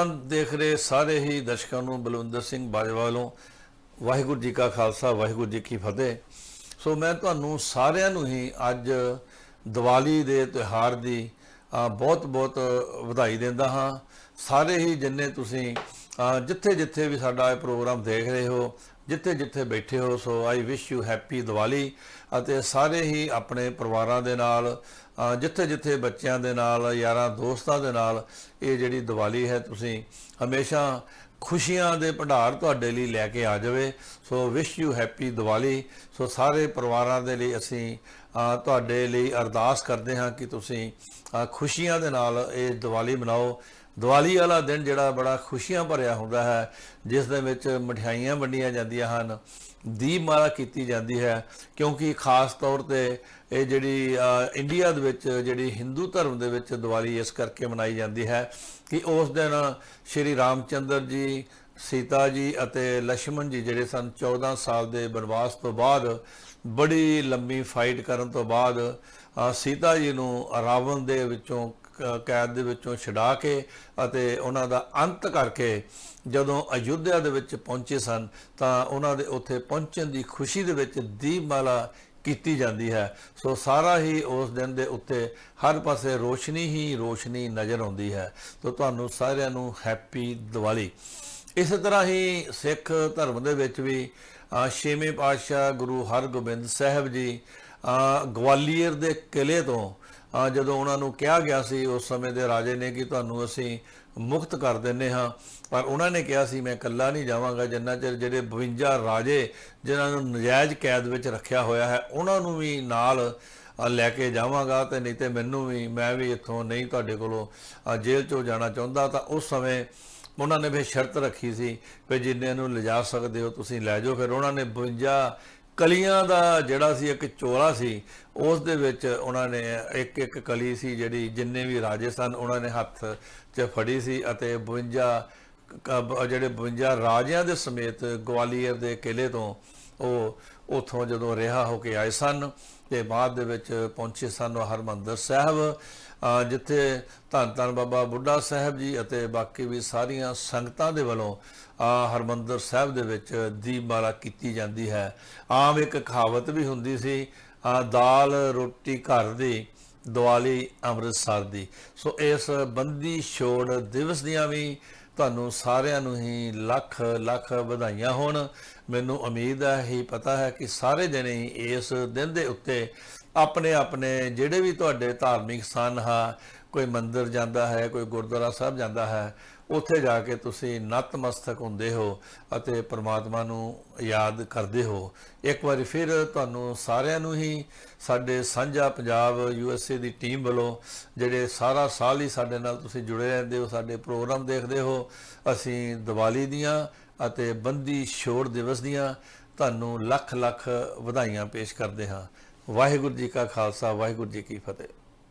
Programme ਦੇਖ ਰਹੇ ਸਾਰੇ ਹੀ ਦਰਸ਼ਕਾਂ ਨੂੰ ਬਲਵਿੰਦਰ ਸਿੰਘ ਬਾਜਵਾ ਵੱਲੋਂ ਵਾਹਿਗੁਰੂ ਜੀ ਕਾ ਖਾਲਸਾ, ਵਾਹਿਗੁਰੂ ਜੀ ਕੀ ਫਤਿਹ। ਸੋ ਮੈਂ ਤੁਹਾਨੂੰ ਸਾਰਿਆਂ ਨੂੰ ਹੀ ਅੱਜ ਦੀਵਾਲੀ ਦੇ ਤਿਉਹਾਰ ਦੀ ਬਹੁਤ ਬਹੁਤ ਵਧਾਈ ਦਿੰਦਾ ਹਾਂ। ਸਾਰੇ ਹੀ ਜਿੰਨੇ ਤੁਸੀਂ ਜਿੱਥੇ ਜਿੱਥੇ ਵੀ ਸਾਡਾ ਇਹ ਪ੍ਰੋਗਰਾਮ ਦੇਖ ਰਹੇ ਹੋ, ਜਿੱਥੇ ਜਿੱਥੇ ਬੈਠੇ ਹੋ, so I wish you happy Diwali ਅਤੇ ਸਾਰੇ ਹੀ ਆਪਣੇ ਪਰਿਵਾਰਾਂ ਦੇ ਨਾਲ ਜਿੱਥੇ ਜਿੱਥੇ ਬੱਚਿਆਂ ਦੇ ਨਾਲ, ਯਾਰਾਂ ਦੋਸਤਾਂ ਦੇ ਨਾਲ ਇਹ ਜਿਹੜੀ ਦੀਵਾਲੀ ਹੈ, ਤੁਸੀਂ ਹਮੇਸ਼ਾ ਖੁਸ਼ੀਆਂ ਦੇ ਭੰਡਾਰ ਤੁਹਾਡੇ ਲਈ ਲੈ ਕੇ ਆ ਜਾਵੇ। So wish you happy Diwali. So ਸਾਰੇ ਪਰਿਵਾਰਾਂ ਦੇ ਲਈ ਅਸੀਂ ਤੁਹਾਡੇ ਲਈ ਅਰਦਾਸ ਕਰਦੇ ਹਾਂ ਕਿ ਤੁਸੀਂ ਖੁਸ਼ੀਆਂ ਦੇ ਨਾਲ ਇਹ ਦੀਵਾਲੀ ਮਨਾਓ। ਦੀਵਾਲੀ ਵਾਲਾ ਦਿਨ ਜਿਹੜਾ ਬੜਾ ਖੁਸ਼ੀਆਂ ਭਰਿਆ ਹੁੰਦਾ ਹੈ, ਜਿਸ ਦੇ ਵਿੱਚ ਮਠਿਆਈਆਂ ਵੰਡੀਆਂ ਜਾਂਦੀਆਂ ਹਨ, ਦੀਪ ਮਾਲਾ ਕੀਤੀ ਜਾਂਦੀ ਹੈ, ਕਿਉਂਕਿ ਖਾਸ ਤੌਰ ਤੇ ਇਹ ਜਿਹੜੀ ਇੰਡੀਆ ਦੇ ਵਿੱਚ ਜਿਹੜੀ ਹਿੰਦੂ ਧਰਮ ਦੇ ਵਿੱਚ ਦੀਵਾਲੀ ਇਸ ਕਰਕੇ ਮਨਾਈ ਜਾਂਦੀ ਹੈ ਕਿ ਉਸ ਦਿਨ ਸ਼੍ਰੀ ਰਾਮਚੰਦਰ ਜੀ, ਸੀਤਾ ਜੀ ਅਤੇ ਲక్ష్మణ ਜੀ ਜਿਹੜੇ ਸਨ 14 ਸਾਲ ਦੇ ਬਨਵਾਸ ਤੋਂ ਬਾਅਦ ਬੜੀ ਲੰਮੀ ਫਾਈਟ ਕਰਨ ਤੋਂ ਬਾਅਦ ਸੀਤਾ ਜੀ ਨੂੰ ਰਾਵਣ ਦੇ ਵਿੱਚੋਂ ਕੈਦ ਦੇ ਵਿੱਚੋਂ ਛਡਾ ਕੇ ਅਤੇ ਉਹਨਾਂ ਦਾ ਅੰਤ ਕਰਕੇ ਜਦੋਂ ਅਯੁੱਧਿਆ ਦੇ ਵਿੱਚ ਪਹੁੰਚੇ ਸਨ, ਤਾਂ ਉਹਨਾਂ ਦੇ ਉੱਥੇ ਪਹੁੰਚਣ ਦੀ ਖੁਸ਼ੀ ਦੇ ਵਿੱਚ ਦੀਪਮਾਲਾ ਕੀਤੀ ਜਾਂਦੀ ਹੈ। ਸੋ ਸਾਰਾ ਹੀ ਉਸ ਦਿਨ ਦੇ ਉੱਤੇ ਹਰ ਪਾਸੇ ਰੋਸ਼ਨੀ ਹੀ ਰੋਸ਼ਨੀ ਨਜ਼ਰ ਆਉਂਦੀ ਹੈ। ਸੋ ਤੁਹਾਨੂੰ ਸਾਰਿਆਂ ਨੂੰ ਹੈਪੀ ਦੀਵਾਲੀ। ਇਸੇ ਤਰ੍ਹਾਂ ਹੀ ਸਿੱਖ ਧਰਮ ਦੇ ਵਿੱਚ ਵੀ ਛੇਵੇਂ ਪਾਤਸ਼ਾਹ ਗੁਰੂ ਹਰਗੋਬਿੰਦ ਸਾਹਿਬ ਜੀ ਗਵਾਲੀਅਰ ਦੇ ਕਿਲੇ ਤੋਂ ਜਦੋਂ ਉਹਨਾਂ ਨੂੰ ਕਿਹਾ ਗਿਆ ਸੀ, ਉਸ ਸਮੇਂ ਦੇ ਰਾਜੇ ਨੇ ਕਿ ਤੁਹਾਨੂੰ ਅਸੀਂ ਮੁਕਤ ਕਰ ਦਿੰਨੇ ਹਾਂ। ਪਰ ਉਹਨਾਂ ਨੇ ਕਿਹਾ ਸੀ, ਮੈਂ ਇਕੱਲਾ ਨਹੀਂ ਜਾਵਾਂਗਾ, ਜਿੰਨਾ ਚਿਰ ਜਿਹੜੇ 52 ਰਾਜੇ ਜਿਨ੍ਹਾਂ ਨੂੰ ਨਜਾਇਜ਼ ਕੈਦ ਵਿੱਚ ਰੱਖਿਆ ਹੋਇਆ ਹੈ, ਉਹਨਾਂ ਨੂੰ ਵੀ ਨਾਲ ਲੈ ਕੇ ਜਾਵਾਂਗਾ ਤੇ ਨਹੀਂ ਤੇ ਮੈਨੂੰ ਵੀ, ਮੈਂ ਵੀ ਇੱਥੋਂ ਨਹੀਂ ਤੁਹਾਡੇ ਕੋਲੋਂ ਜੇਲ੍ਹ ਚੋਂ ਜਾਣਾ ਚਾਹੁੰਦਾ। ਤਾਂ ਉਸ ਸਮੇਂ ਉਹਨਾਂ ਨੇ ਵੀ ਸ਼ਰਤ ਰੱਖੀ ਸੀ ਕਿ ਜਿੰਨੇ ਨੂੰ ਲਿਜਾ ਸਕਦੇ ਹੋ, ਤੁਸੀਂ ਲੈ ਜਾਓ। ਫਿਰ ਉਹਨਾਂ ਨੇ 52 ਕਲੀਆਂ ਦਾ ਜਿਹੜਾ ਸੀ, ਇੱਕ ਚੋਲਾ ਸੀ, ਉਸ ਦੇ ਵਿੱਚ ਉਹਨਾਂ ਨੇ ਇੱਕ ਇੱਕ ਕਲੀ ਸੀ ਜਿਹੜੀ ਜਿੰਨੇ ਵੀ ਰਾਜੇ ਸਨ, ਉਹਨਾਂ ਨੇ ਹੱਥ 'ਚ ਫੜੀ ਸੀ ਅਤੇ 52 ਜਿਹੜੇ 52 ਰਾਜਿਆਂ ਦੇ ਸਮੇਤ ਗਵਾਲੀਅਰ ਦੇ ਕਿਲੇ ਤੋਂ ਉਹ ਉਥੋਂ ਜਦੋਂ ਰਿਹਾ ਹੋ ਕੇ ਆਏ ਸਨ ਤੇ ਬਾਅਦ ਦੇ ਵਿੱਚ ਪਹੁੰਚੇ ਸਨ ਹਰਮੰਦਰ ਸਾਹਿਬ ਜਿੱਥੇ ਧੰਨ ਧੰਨ ਬਾਬਾ ਬੁੱਢਾ ਸਾਹਿਬ ਜੀ ਅਤੇ ਬਾਕੀ ਵੀ ਸਾਰੀਆਂ ਸੰਗਤਾਂ ਦੇ ਵੱਲੋਂ ਹਰਮੰਦਰ ਸਾਹਿਬ ਦੇ ਵਿੱਚ ਦੀਪਮਾਲਾ ਕੀਤੀ ਜਾਂਦੀ ਹੈ। ਆਮ ਇੱਕ ਕਹਾਵਤ ਵੀ ਹੁੰਦੀ ਸੀ ਦਾਲ ਰੋਟੀ ਘਰ ਦੀ, ਦਿਵਾਲੀ ਅੰਮ੍ਰਿਤਸਰ ਦੀ। ਸੋ ਇਸ ਬੰਦੀ ਛੋੜ ਦਿਵਸ ਦੀਆਂ ਵੀ ਤੁਹਾਨੂੰ ਸਾਰਿਆਂ ਨੂੰ ਹੀ ਲੱਖ ਲੱਖ ਵਧਾਈਆਂ ਹੋਣ। ਮੈਨੂੰ ਉਮੀਦ ਹੈ, ਹੀ ਪਤਾ ਹੈ ਕਿ ਸਾਰੇ ਜਣੇ ਇਸ ਦਿਨ ਦੇ ਉੱਤੇ ਆਪਣੇ ਆਪਣੇ ਜਿਹੜੇ ਵੀ ਤੁਹਾਡੇ ਧਾਰਮਿਕ ਸਥਾਨ ਹਾ, ਕੋਈ ਮੰਦਿਰ ਜਾਂਦਾ ਹੈ, ਕੋਈ ਗੁਰਦੁਆਰਾ ਸਾਹਿਬ ਜਾਂਦਾ ਹੈ ਉੱਥੇ ਜਾ ਕੇ ਤੁਸੀਂ ਨਤਮਸਤਕ ਹੁੰਦੇ ਹੋ ਅਤੇ ਪ੍ਰਮਾਤਮਾ ਨੂੰ ਯਾਦ ਕਰਦੇ ਹੋ। ਇੱਕ ਵਾਰੀ ਫਿਰ ਤੁਹਾਨੂੰ ਸਾਰਿਆਂ ਨੂੰ ਹੀ ਸਾਡੇ ਸਾਂਝਾ ਪੰਜਾਬ ਯੂਐਸਏ ਦੀ ਟੀਮ ਵੱਲੋਂ ਜਿਹੜੇ ਸਾਰਾ ਸਾਲ ਹੀ ਸਾਡੇ ਨਾਲ ਤੁਸੀਂ ਜੁੜੇ ਰਹਿੰਦੇ ਹੋ, ਸਾਡੇ ਪ੍ਰੋਗਰਾਮ ਦੇਖਦੇ ਹੋ, ਅਸੀਂ ਦੀਵਾਲੀ ਦੀਆਂ ਅਤੇ ਬੰਦੀ ਛੋੜ ਦਿਵਸ ਦੀਆਂ ਤੁਹਾਨੂੰ ਲੱਖ ਲੱਖ ਵਧਾਈਆਂ ਪੇਸ਼ ਕਰਦੇ ਹਾਂ। ਵਾਹਿਗੁਰੂ ਜੀ ਕਾ ਖਾਲਸਾ, ਵਾਹਿਗੁਰੂ ਜੀ ਕੀ ਫਤਿਹ।